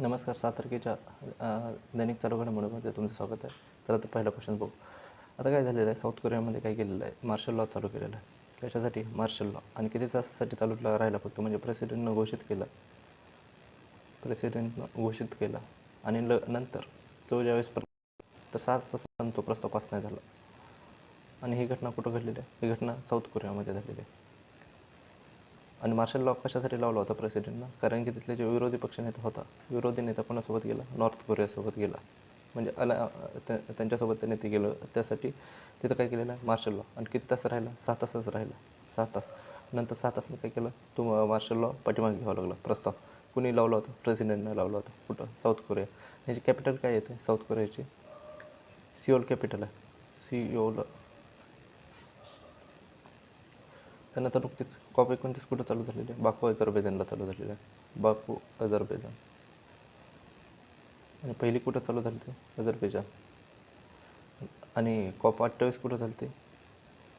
नमस्कार सात तारखेच्या दैनिक चालू घडामोडीमध्ये तुमचं स्वागत आहे. तर आता पहिला क्वेश्चन बघू. आता काय झालेलं आहे? साऊथ कोरियामध्ये काय केलेलं आहे? मार्शल लॉ चालू केलेला आहे. कशासाठी? मार्शल लॉ आणि किती तासासाठी चालू राहिला फक्त? म्हणजे प्रेसिडेंटनं घोषित केलं. प्रेसिडेंटनं घोषित केला. आणि ल नंतर तो ज्यावेळेस प्र तर सात तासांत तो प्रस्ताव पास नाही झाला. आणि ही घटना कुठं घडलेली आहे? ही घटना साऊथ कोरियामध्ये झालेली आहे. आणि मार्शल लॉ कशासाठी लावला होता प्रेसिडेंटनं कारण की तिथले जे विरोधी पक्षनेता होता विरोधी नेता कोणासोबत गेला? नॉर्थ कोरियासोबत गेला. म्हणजे अला त्यांच्यासोबत त्याने ते गेलं. त्यासाठी तिथं काय केलेलं आहे? मार्शल लॉ आणि किती तास राहिला? सहा तासच राहिला. सहा तास. नंतर सहा तासनं काय केलं? तो मार्शल लॉ पाठीमागे घ्यावा लागला. प्रस्ताव. कुणी लावला होता? प्रेसिडेंटनं लावला होता. कुठं? साऊथ कोरिया याची कॅपिटल काय येते साऊथ कोरियाची सिओल कॅपिटल आहे. सिओल त्यानंतर नुकतीच कॉप एकोणतीस कुठं चालू झालेली? आहे बाकू अझरबैजानला चालू झालेलं. आहे बाकू अझरबैजान आणि पहिली कुठं चालू झाली ते? अझरबैजान आणि कॉप अठ्ठावीस कुठं झालते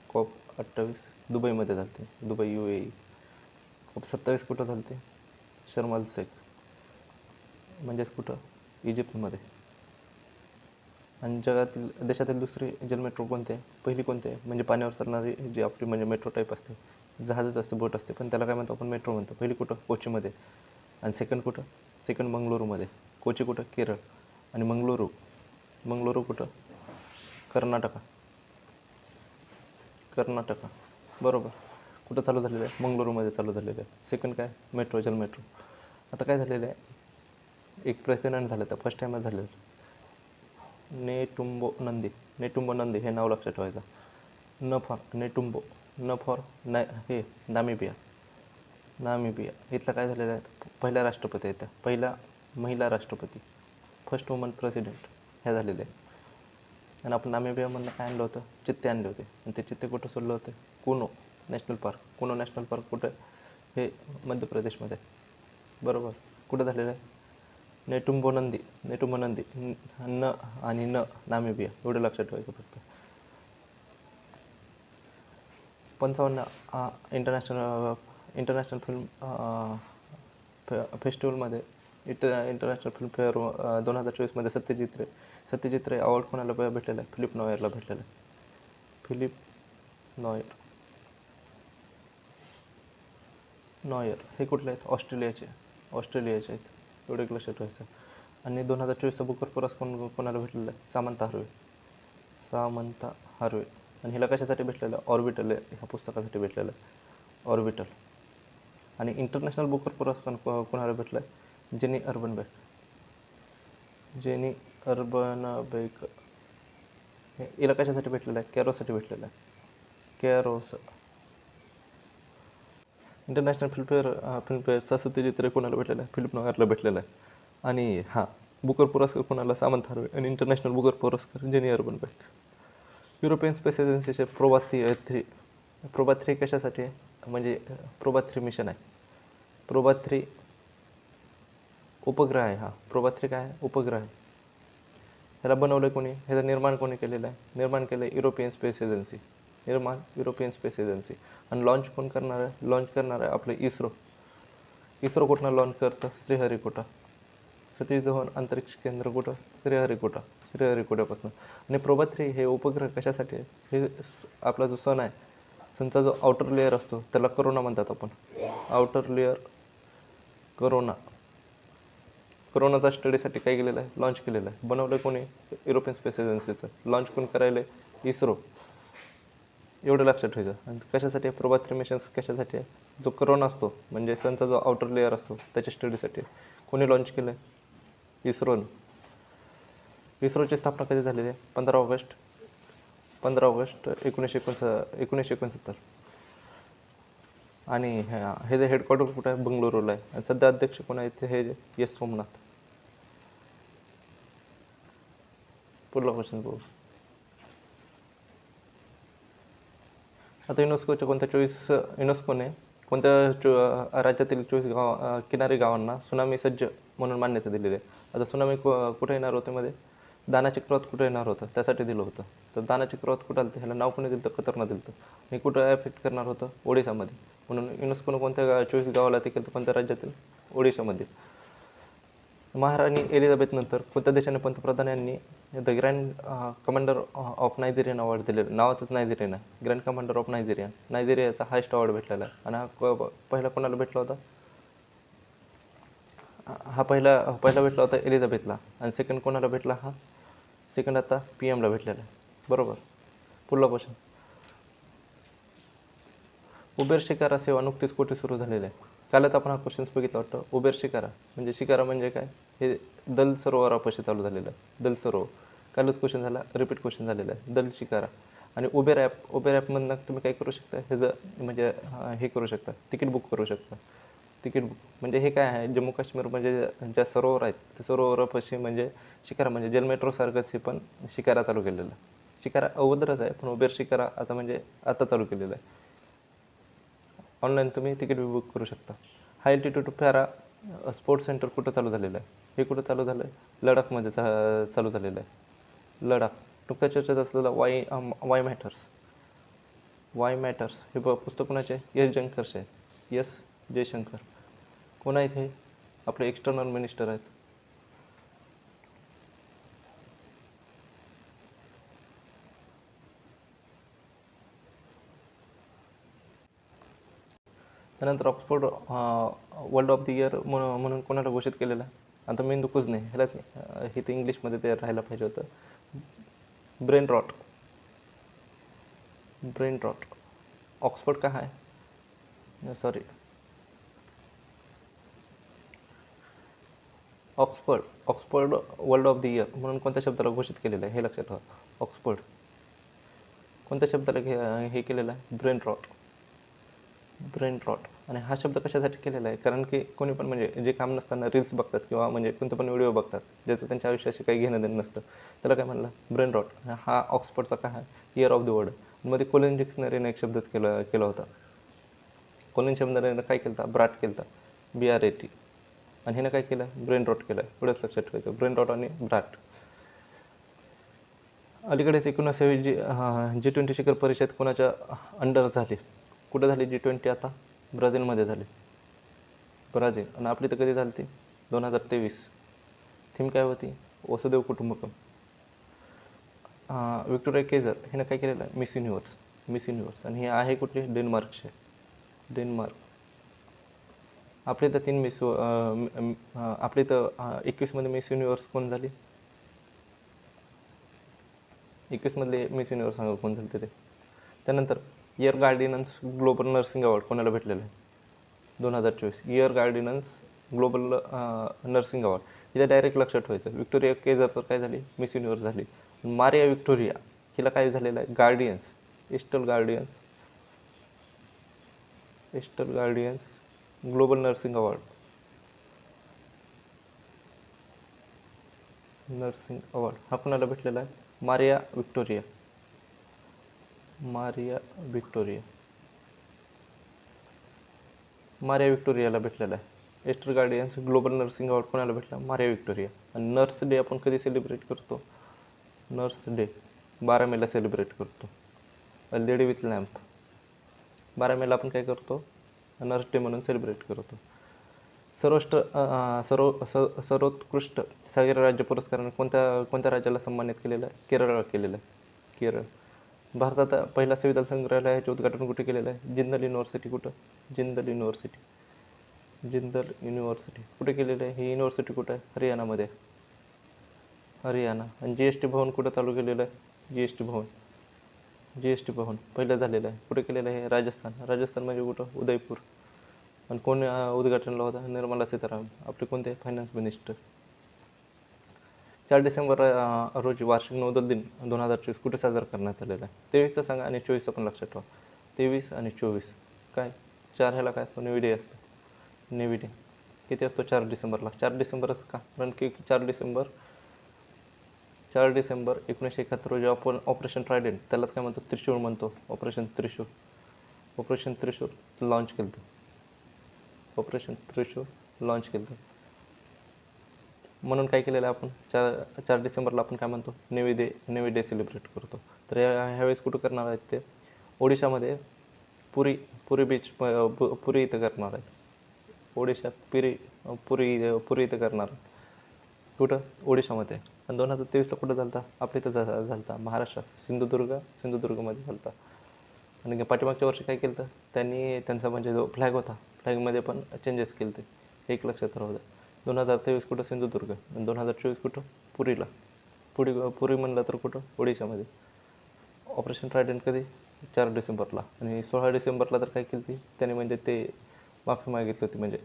कॉप अठ्ठावीस दुबईमध्ये झालते दुबई यू ए कॉप सत्तावीस कुठं झालते शर्माल शेख. म्हणजेच कुठं? इजिप्तमध्ये. आणि जगातील देशातील दुसरी जल मेट्रो कोणते आहे? पहिली कोणते आहे? म्हणजे पाण्यावर चालणारी जी आपली म्हणजे मेट्रो टाईप असते जहाजच असते बोट असते पण त्याला काय म्हणतो आपण मेट्रो म्हणतो. पहिली कुठं? कोचीमध्ये. आणि सेकंड कुठं? सेकंड मंगळुरूमध्ये. कोची कुठं? केरळ. आणि मंगळुरू. मंगळुरू कुठं? कर्नाटका. कर्नाटका. बरोबर. कुठं चालू झालेलं आहे? मंगळुरूमध्ये चालू झालेलं आहे. सेकंड काय? मेट्रो जल मेट्रो. आता काय झालेलं आहे? एक प्रेसिडेंट झालं तर फर्स्ट टाईमच झालेलं नेटुंबो नंदी. नेटुंबो नंदी हे नाव लक्षात ठेवायचं. न नेटुंबो. न फॉर नाय हे नामिबिया नामिबिया इथलं काय झालेलं आहे? पहिला राष्ट्रपती आहे त्या पहिला महिला राष्ट्रपती. फर्स्ट वुमन प्रेसिडेंट ह्या झालेल्या आहे. आणि आपण नामिबियामधनं काय आणलं होतं? चित्ते आणले होते. आणि ते चित्ते कुठं सोडलं होतं? Kuno national park. Kuno national park कुठं? हे मध्य प्रदेशमध्ये. आहे. बरोबर. कुठं झालेलं आहे? नेटुंबो नंदी नेटुंबो नंदी न न आणि न. नामिबिया एवढं लक्षात ठेवायचं फक्त. पंचावन्न इंटरनॅशनल इंटरनॅशनल फिल्म फेस्टिवलमध्ये इंटर इंटरनॅशनल फिल्म फेअर दोन हजार चोवीसमध्ये सत्यजित रे सत्यजित रे अवॉर्ड कोणाला भेटलेला आहे? फिलिप नॉयरला भेटलेला आहे. फिलिप नॉयर नॉयर हे कुठले आहेत? ऑस्ट्रेलियाचे. ऑस्ट्रेलियाचे आहेत. एवढे एक लक्षात ठेवायचं आणि दोन हजार चोवीसचा बुकर पुरस्कार कोण कोणाला भेटलेला आहे? Samantha Harvey. Samantha Harvey. आणि हिला कशासाठी भेटलेलं? ऑर्बिटल आहे ह्या पुस्तकासाठी भेटलेलं आहे. ऑर्बिटल आणि इंटरनॅशनल बुकर पुरस्कार कोणाला भेटला आहे Jenny Erpenbeck Jenny Erpenbeck हे हिला कशासाठी भेटलेलं आहे? कॅरोसाठी भेटलेलं आहे. कॅरोस इंटरनॅशनल फिल्मफेअर फिल्मफेअरचा सत्यजित कोणाला भेटलेला आहे? फिलिप नॉयरला भेटलेला आहे. आणि हां बुकर पुरस्कार कोणाला? Samantha Harvey. आणि इंटरनॅशनल बुकर पुरस्कार Jenny Erpenbeck European space एजन्सीचे Proba three three Proba three कशासाठी? आहे म्हणजे प्रोबा थ्री मिशन आहे. प्रोबा थ्री उपग्रह आहे हा. प्रोबा थ्री काय? आहे उपग्रह आहे. ह्याला बनवलं कोणी? ह्याचं निर्माण कोणी केलेलं आहे? निर्माण केलं आहे युरोपियन स्पेस एजन्सी. निर्माण युरोपियन स्पेस एजन्सी. आणि लॉन्च कोण करणार आहे? लॉन्च करणार आहे आपलं इस्रो. इस्रो कुठनं लॉन्च करतं? श्रीहरिकोटा. सतीश अंतरिक्ष केंद्र कुठं? श्रीहरिकोटा श्रीहरिकोटापासून आणि प्रोबा थ्री हे उपग्रह कशासाठी आहे हे स- आपला जो सण आहे सनचा जो आउटर लेअर असतो त्याला करोना म्हणतात आपण. आउटर लेअर करोना करोनाचा स्टडीसाठी काय केलेलं आहे? लॉन्च केलेलं आहे. बनवलं कोणी? युरोपियन स्पेस एजन्सीचं लॉन्च कोण करायला इस्रो. एवढं लक्षात ठेवायचं. आणि कशासाठी प्रोबा थ्री मिशन्स कशासाठी आहे? जो करोना असतो म्हणजे सनचा जो आउटर लेअर असतो त्याच्या स्टडीसाठी कोणी लॉन्च केलं आहे इस्रोनं. इस्रोची स्थापना कधी झालेली आहे? पंधरा ऑगस्ट. पंधरा ऑगस्ट एकोणीसशे एकोणस एकोणीसशे एकोणसत्तर. आणि ह्या हे जे हेडक्वार्टर कुठं आहे? बंगळुरूला आहे. आणि सध्या अध्यक्ष कोण आहेत ते हे एस सोमनाथ. पुढला क्वेश्चन बघू. आता युनेस्कोच्या कोणत्या चोवीस युनेस्कोने कोणत्या चो राज्यातील चोवीस गाव किनारी गावांना सुनामी सज्ज म्हणून मान्यता दिलेली आहे. आता सुनामी कु कुठे येणार होते मध्ये? दाना चक्रवात कुठे येणार होतं? त्यासाठी दिलं होतं. तर दाना चक्रवात कुठं आलं ह्याला नाव कोणी दिलं तर कतरनं दिलं होतं आणि कुठं ॲफेक्ट करणार होतं? ओडिसामध्ये म्हणून युनेस्कोनं कोणत्या गा चोवीस गावाला ते केलं तर कोणत्या राज्यातील? ओडिशामध्ये. महाराणी एलिझाबेथनंतर कोणत्या देशाने पंतप्रधान यांनी the grand commander of Nigerian award दिलेला नावाचंच नायजेरियन आहे. ग्रँड कमांडर ऑफ नायजेरिया नायजेरियाचा हायस्ट अवॉर्ड भेटलेला आहे. आणि हा क- पहिला कोणाला भेटला होता? हा पहिला पहिला भेटला होता एलिझाबेथला आणि सेकंड कोणाला भेटला हा? सेकंड आता पी एमला भेटलेला आहे. बरोबर? पुढला क्वेश्चन उबेर शिकारा सेवा नुकतीच कोटी सुरू झालेली आहे? कालच आपण हा क्वेश्चन्स बघितला वाटतं. उबेर शिकारा. म्हणजे शिकारा म्हणजे काय? हे दल सरोवरापाशी चालू झालेलं आहे. दल सरोवर. कालच क्वेश्चन झाला रिपीट क्वेश्चन झालेला आहे. दल शिकारा. आणि उबेर ॲप उबेर ॲपमधनं तुम्ही काय करू शकता? हे जर म्हणजे हे करू शकता. तिकीट बुक करू शकता. तिकीट बुक म्हणजे हे काय आहे? जम्मू काश्मीर म्हणजे ज्या सरोवर आहेत ते सरोवरापाशी म्हणजे शिकारा म्हणजे जल मेट्रोसारखंच हे पण शिकारा चालू केलेलं आहे. शिकारा अगोदरच आहे पण उबेर शिकारा आता म्हणजे आता चालू केलेलं आहे. ऑनलाईन तुम्ही तिकीट बुक करू शकता. High altitude para sports centre कुठं चालू झालेलं आहे? हे कुठं चालू झालं आहे लडाखमध्ये चा चालू झालेलं आहे. लडाख नुकत्याच चर्चेत असलेलं why why matters why matters हे ब पुस्तक कोणाचे आहे? एस जयशंकरचे आहे. एस जयशंकर. कोण आहेत हे? आपले एक्स्टर्नल मिनिस्टर आहेत. त्यानंतर Oxford word of the year म्हणून म्हणून कोणाला घोषित केलेलं? आहे आता मेंदू कुजणे ह्यालाच नाही. हे ते इंग्लिशमध्ये ते राहायला पाहिजे होतं. Brain rot brain rot Oxford का आहे sorry Oxford Oxford word of the year म्हणून कोणत्या शब्दाला घोषित केलेलं आहे? हे लक्षात ठेवा. ऑक्सफर्ड कोणत्या शब्दाला घे हे केलेलं आहे? ब्रेन रॉट ब्रेन रॉट आणि हा शब्द कशासाठी केलेला आहे? कारण की कोणी पण म्हणजे जे काम नसताना रील्स बघतात किंवा म्हणजे कोणतं पण व्हिडिओ बघतात ज्याचं त्यांच्या आयुष्याशी काही घेणं देणं नसतं त्याला काय म्हणलं? ब्रेन रॉट हा ऑक्सफर्डचा काय आहे? इयर ऑफ द वर्ल्डमध्ये कोलिन डिक्शनरीने एक शब्द केला केला होता. कोलिन शब्दरीनं काय केलं होता? ब्राट केलं बी आर ए टी आणि हिनं काय केलं? ब्रेन रॉट केलं. एवढंच लक्षात ठेवायचं. ब्रेन रॉट आणि ब्राट अलीकडेच एकोणीसावी जी जी ट्वेंटी शिखर परिषद कोणाच्या अंडर झाली? कुठं झाली जी ट्वेंटी आता? ब्राझीलमध्ये झाली. ब्राझील. आणि आपली तर कधी झाली ती? दोन हजार तेवीस. थीम काय होती? वसुदेव कुटुंबकम. विक्टोरिया केझर हिनं काय केलेलं आहे? मिस युनिवर्स मिस युनिवर्स आणि हे आहे कुठली? डेन्मार्कचे. डेन्मार्क. आपली तर तीन मिस आपली तर एकवीसमध्ये मिस युनिवर्स कोण झाली? एकवीसमधले मिस युनिवर्स सांगा कोण झाली ते? त्यानंतर इयर गार्डिनन्स ग्लोबल नर्सिंग अवॉर्ड कोणाला भेटलेलं आहे? दोन हजार चोवीस. इयर गार्डिनन्स ग्लोबल नर्सिंग अवॉर्ड हिला डायरेक्ट लक्षात ठेवायचं. विक्टोरिया केजर काय झाली? मिस युनिवर्स झाली. मारिया विक्टोरिया हिला काय झालेलं आहे? Guardians इस्टल Guardians इस्टल Guardians Global Nursing Award Nursing Award हा कोणाला भेटलेला आहे? Maria Victoria Maria Victoria. Maria विक्टोरियाला भेटलेला आहे. Aster Guardians Global Nursing Award कोणाला भेटला? Maria Victoria. आणि नर्स डे आपण कधी सेलिब्रेट करतो? Nurse day. बारा मेला सेलिब्रेट करतो. A lady with lamp. बारा मेला आपण काय करतो? नर्स डे म्हणून सेलिब्रेट करतो. सर्वोष्ट सर्व स सर्वोत्कृष्ट सागरी राज्य पुरस्काराने कोणत्या कोणत्या राज्याला सन्मानित केलेलं आहे? केरळला केलेलं आहे. केरळ. भारतात पहिला संविधान संग्रहालयाचे उद्घाटन कुठे केलेलं आहे? जिंदल युनिव्हर्सिटी कुठं? जिंदल युनिव्हर्सिटी जिंदल युनिव्हर्सिटी कुठे केलेलं आहे? ही युनिव्हर्सिटी कुठं आहे? हरियाणामध्ये हरियाणा. आणि जी एस टी भवन कुठं चालू केलेलं आहे? G S T Bhavan. G S T Bhavan. पहिलं झालेलं आहे. कुठे केलेलं आहे? राजस्थान. राजस्थान म्हणजे कुठं? उदयपूर. आणि कोण उद्घाटनला होता? निर्मला सीतारामन. आपले कोणते? फायनान्स मिनिस्टर चार डिसेंबर रोजी वार्षिक नौदल दिन दोन हजार चोवीस कुठे साजरा करण्यात आलेला आहे? तेवीसचं सांगा आणि चोवीसचं पण लक्षात ठेवा. तेवीस आणि चोवीस. काय? चार ह्याला काय असतो? नेव्ही डे असतो. Navy day. किती असतो? चार डिसेंबरला. चार डिसेंबरच का? कारण की चार डिसेंबर चार डिसेंबर एकोणीसशे एकाहत्तर रोजी आपण ऑपरेशन ट्रायडेंट त्यालाच काय म्हणतो? त्रिशूळ म्हणतो. Operation Trishul. Operation Trishul launch केलं होतं ऑपरेशन त्रिशूळ लॉन्च केलं होतं म्हणून काय केलेलं आहे आपण? चार चार डिसेंबरला आपण काय म्हणतो? Navy day navy day celebrate करतो. तर ह्या ह्यावेळेस कुठं करणार आहेत ते? ओडिशामध्ये पुरी पुरी बीच पु- पुरी इथं करणार आहेत. ओडिशा पुरी पुरी पुरी इथं करणार कुठं? ओडिशामध्ये. आणि दोन हजार तेवीसला कुठं झालता? आपल्या इथं झा झालता. होता महाराष्ट्रात. सिंधुदुर्ग सिंधुदुर्गमध्ये झाला होता आणि पाठीमागच्या वर्षी काय केलं तर त्यांनी त्यांचा म्हणजे जो फ्लॅग होता फ्लॅगमध्ये पण चेंजेस केले ते एक लक्षात राहू द्या. दोन हजार तेवीस कुठं? सिंधुदुर्ग. आणि दोन हजार चोवीस कुठं? पुरीला. पुरी पुरी म्हणलं तर कुठं? ओडिशामध्ये. ऑपरेशन ट्रायडंट कधी? चार डिसेंबरला. आणि सोळा डिसेंबरला तर काय केली ती? त्याने म्हणजे ते माफी मागितली होती म्हणजे.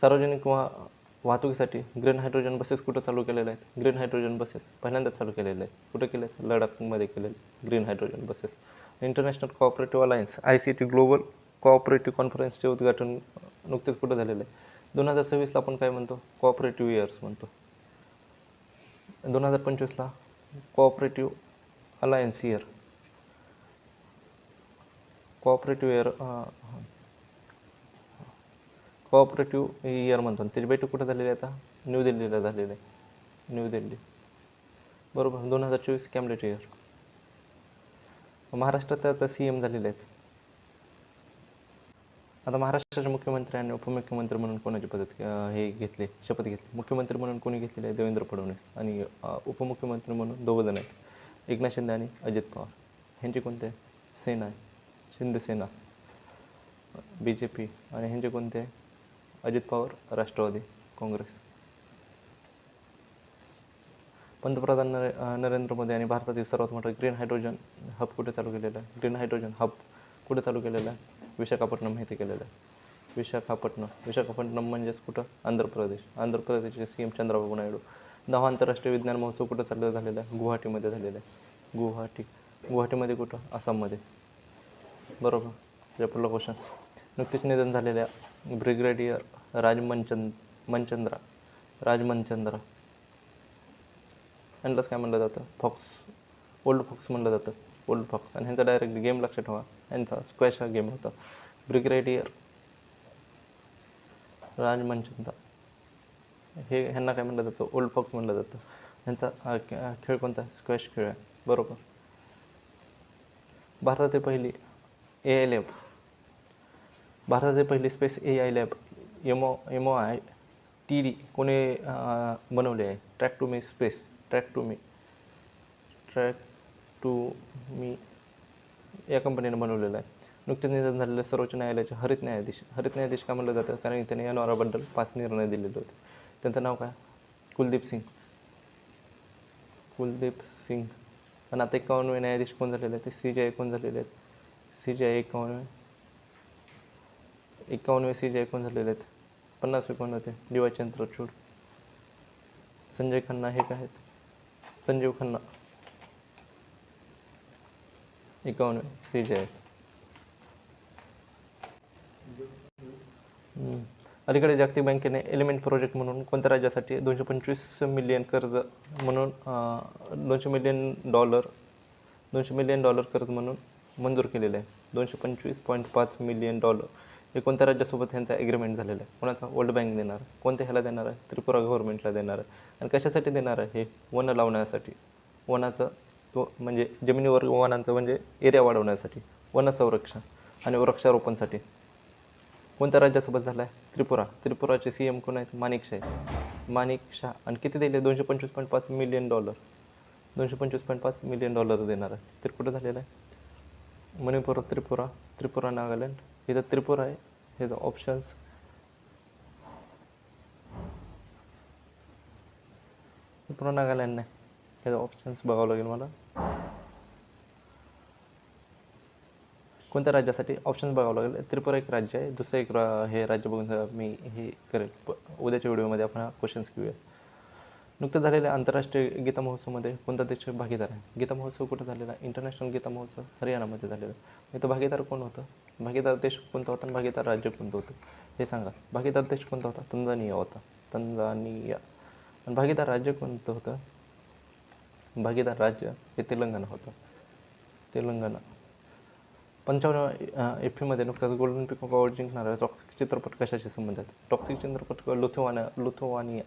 सार्वजनिक वा वाहतुकीसाठी ग्रीन हायड्रोजन बसेस कुठं चालू केलेल्या आहेत? ग्रीन हायड्रोजन बसेस पहिल्यांदाच चालू केलेले आहेत. कुठं केले आहेत? लडाखमध्ये केलेले green hydrogen buses. International cooperative alliance I C T global cooperative कॉन्फरन्सचे उद्घाटन नुकतेच कुठं झालेलं आहे? दोन हजार सव्वीसला आपण काय म्हणतो? कॉपरेटिव्ह इयर्स म्हणतो. दोन हजार पंचवीसला cooperative alliance year cooperative year cooperative year म्हणतो. आणि त्याची बैठक कुठं झालेली आहे आता? न्यू दिल्लीला झालेली आहे. न्यू दिल्ली. बरोबर. दोन हजार चोवीस कॅम्लेट इयर महाराष्ट्रात आता सी एम झालेले आहेत. आता महाराष्ट्राचे मुख्यमंत्री आणि उपमुख्यमंत्री म्हणून कोणाची पद्धत हे घेतले शपथ घेतली? मुख्यमंत्री म्हणून कोणी घेतलेले आहे? देवेंद्र फडणवीस आणि उपमुख्यमंत्री म्हणून दोघं जण आहेत. एकनाथ शिंदे आणि अजित पवार. ह्यांची कोणते? सेना आहे. शिंदसेना बी जे पी आणि ह्यांचे कोणते? आहे अजित पवार राष्ट्रवादी काँग्रेस. पंतप्रधान नरे नरेंद्र मोदी आणि भारतातील सर्वात मोठा ग्रीन हायड्रोजन हब कुठे चालू केलेला आहे? ग्रीन हायड्रोजन हब कुठे चालू केलेलं आहे? विशाखापट्टणम माहिती केलेलं आहे. विशाखापट्टणम. विशाखापट्टणम म्हणजेच कुठं? आंध्र प्रदेश. आंध्र प्रदेशचे सी एम चंद्राबाबू नायडू. दहा आंतरराष्ट्रीय विज्ञान महोत्सव कुठं चालू झालेला आहे? गुवाहाटीमध्ये झालेला आहे. गुवाहाटी. गुवाहाटीमध्ये कुठं? आसाममध्ये. बरोबर? त्याच्या पुढला क्वेश्चन नुकतेच निधन झालेल्या ब्रिगेडियर राज मनचंद मनचंद्रा. राजमनचंद्रा. यांनाच काय म्हणलं जातं? फॉक्स. ओल्ड फॉक्स म्हणलं जातं. Old fox. आणि ह्यांचा डायरेक्ट गेम लक्षात ठेवा. यांचा स्क्वॅश हा गेम होता ब्रिगेडियर राजमनचंदा हे ह्यांना काय म्हणलं जातं ओल्ड फॉक्स म्हणलं जातं ह्यांचा खेळ कोणता स्क्वॅश खेळ आहे बरोबर भारतातील पहिली ए आय लॅब भारतातील पहिली space A I lab M O M O I T D कोणी बनवले आहे track to me space track to me track to me या कंपनीने बनवलेलं आहे. नुकतेच निधन झालेलं सर्वोच्च न्यायालयाचे हरित न्यायाधीश हरित न्यायाधीश का म्हणलं जातं? कारण त्याने त्यांनी या पाच निर्णय दिलेले होते. त्यांचं नाव काय? कुलदीप सिंग. कुलदीप सिंग. आणि आता एकावन्नवे न्यायाधीश कोण झालेले आहेत? ते सी जे आय कोण झालेले आहेत? सी जे आय एकावन्नवे एकावन्नवे सी जे आय कोण झालेले आहेत? पन्नासवे कोण होते? D Y Chandrachud. Sanjay Khanna हे काय आहेत? संजीव खन्ना. एकावन्न सी जे आहेत अलीकडे जागतिक बँकेने एलिमेंट प्रोजेक्ट म्हणून कोणत्या राज्यासाठी दोनशे पंचवीस मिलियन कर्ज म्हणून दोनशे मिलियन डॉलर दोनशे मिलियन डॉलर कर्ज म्हणून मंजूर केलेलं आहे. दोनशे पंचवीस पॉईंट पाच मिलियन डॉलर हे कोणत्या राज्यासोबत यांचा ॲग्रीमेंट झालेला आहे? कोणाचा? वर्ल्ड बँक देणार. कोणत्या ह्याला देणार आहे? त्रिपुरा गव्हर्नमेंटला देणार आहे. आणि कशासाठी देणार आहे? हे वन लावण्यासाठी. वनाचं तो म्हणजे जमिनीवर वनांचं म्हणजे एरिया वाढवण्यासाठी वन संरक्षण आणि वृक्षारोपणसाठी. कोणत्या राज्यासोबत झाला आहे त्रिपुरा. त्रिपुराचे सी एम कोण आहेत? माणिक शाह माणिक शाह आणि किती दिले? दोनशे पंचवीस पॉईंट पाच मिलियन डॉलर दोनशे पंचवीस पॉईंट पाच मिलियन डॉलर देणार आहे तर कुठं झालेलं आहे? मणिपूर त्रिपुरा त्रिपुरा नागालँड. हे तर त्रिपुरा आहे. हे तर ऑप्शन्स त्रिपुरा नागालँड नाही. हे ऑप्शन्स बघावं लागेल मला. कोणत्या राज्यासाठी ऑप्शन बघावं लागेल? त्रिपुरा एक राज्य आहे. दुसरं एक रा हे राज्य बघून मी हे करेल. प उद्याच्या व्हिडिओमध्ये आपण हा क्वेश्चन्स घेऊया. नुकतं झालेल्या आंतरराष्ट्रीय गीता महोत्सवमध्ये कोणता देश भागीदार आहे? गीता महोत्सव कुठं झालेला आहे? इंटरनॅशनल गीता महोत्सव हरियाणामध्ये झालेला आहे. इथं भागीदार कोण होतं? भागीदार देश कोणता होता आणि भागीदार राज्य कोणतं होतं? हे सांगा. भागीदार देश कोणता होता? तंजानिया होता. तंजानिया. आणि भागीदार राज्य कोणतं होतं? भागीदार राज्य हे तेलंगणा होतं. तेलंगणा. पंचावन्न एफ पीमध्ये नुकताच गोल्डन पिक अवॉर्ड जिंकणारा टॉक्सिक चित्रपट कशाशी संबंधित? टॉक्सिक चित्रपट लुथुवाना लुथुवानिया.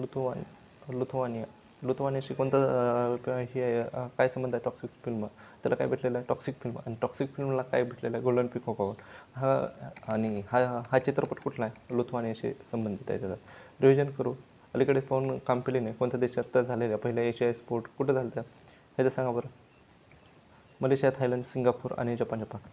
लुथुवान लुथुवानिया. लुथवानियाशी कोणता हे आहे, काय संबंध आहे टॉक्सिक फिल्म त्याला काय भेटलेलं आहे? टॉक्सिक फिल्म आणि टॉक्सिक फिल्मला काय भेटलेलं आहे? गोल्डन पिकॉक अवॉर्ड हा आणि हा हा चित्रपट कुठला आहे? लुथवानियाशी संबंधित आहे त्याचा. रिव्हिजन करू. अलीकडे पाहून काम केले नाही कोणत्या देशात तर झालेल्या पहिल्या एशिया स्पोर्ट कुठं झालं त्या हे तर सांगा बरं. मलेशिया थायलंड सिंगापूर आणि जपान जपान.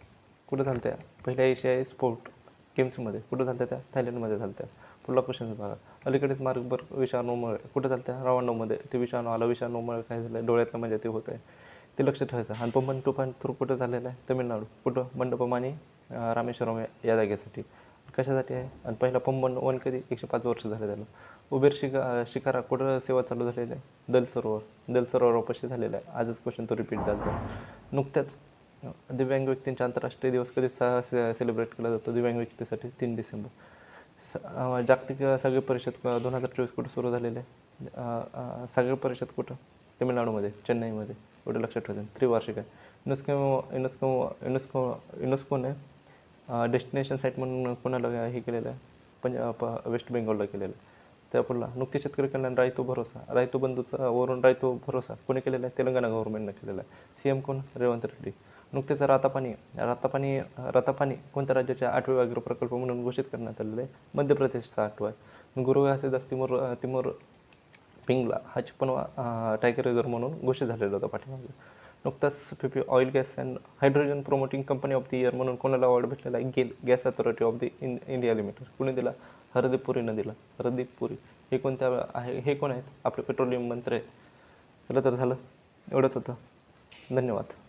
कुठं झालं त्या पहिल्या एशियाई स्पोर्ट गेम्समध्ये कुठं झालं त्या? थायलंडमध्ये झालं त्या पुढला क्वेश्चन बघा अलीकडेच मार्गभर विषाणूमुळे कुठं झालं त्या रावंडमध्ये. ते विषाणू आला विषाणूमुळे काय झालं डोळ्यातलं म्हणजे ते होत आहे ते लक्ष ठेवायचं. आणि पंपन तुफान थ्रू कुठं झालेलं आहे? तमिळनाडू. कुठं? मंडपम आणि रामेश्वरम या- या जागेसाठी. कशासाठी आहे? आणि पहिला पंबन वन कधी? एकशे पाच वर्ष झाले त्याला. उबेर शिका शिकारा कुठं सेवा चालू झालेली आहे? दल सरोवर दल सरोवरापाशी झालेला आहे. आजच क्वेश्चन तो रिपीट झाला नुकत्याच दिव्यांग व्यक्तींचा आंतरराष्ट्रीय दिवस कधी सहा से सेलिब्रेट केला जातो? दिव्यांग व्यक्तीसाठी तीन डिसेंबर. स- जागतिक अं, सागरी परिषद दोन हजार चोवीस कुठं सुरू झालेलं आहे? अं, सागरी परिषद कुठं? तमिळनाडूमध्ये चेन्नईमध्ये. एवढं लक्षात ठेवायचं त्रिवार्षिक आहे. युनेस्को युनेस्को युनेस्को युनेस्कोने डेस्टिनेशन साईट म्हणून कोणाला हे केलेलं आहे? पंजाब वेस्ट बेंगॉलला केलेलं आहे. त्या नुकते शेतकरी कल्याण रायतो भरोसा. रायतो बंधूचा वरून रायतो भरोसा. कोणी केलेला आहे? तेलंगणा गव्हर्नमेंटनं केलेला आहे. सी एम कोण? रेवंत रेड्डी. नुकतेच रातापाणी रातापाणी रातापाणी कोणत्या राज्याच्या आठवे व्याघ्र प्रकल्प म्हणून घोषित करण्यात आलेलं आहे? मध्य प्रदेशचा आठवा आहे. गुरु तिमोर तिमोर पिंगला हा चिपनवा टायगर रिझर्व म्हणून घोषित झालेला होता पाठीमागे. नुकताच P P oil gas and hydrogen promoting company of the year म्हणून कोणाला अवॉर्ड भेटलेला आहे? GAIL gas authority of the in India limited कुणी दिला? हरदीप नदीला. दिला हे कोणत्या आहे? हे कोण आहेत? आपले पेट्रोलियम मंत्री आहेत. तर झालं. एवढंच होतं. धन्यवाद.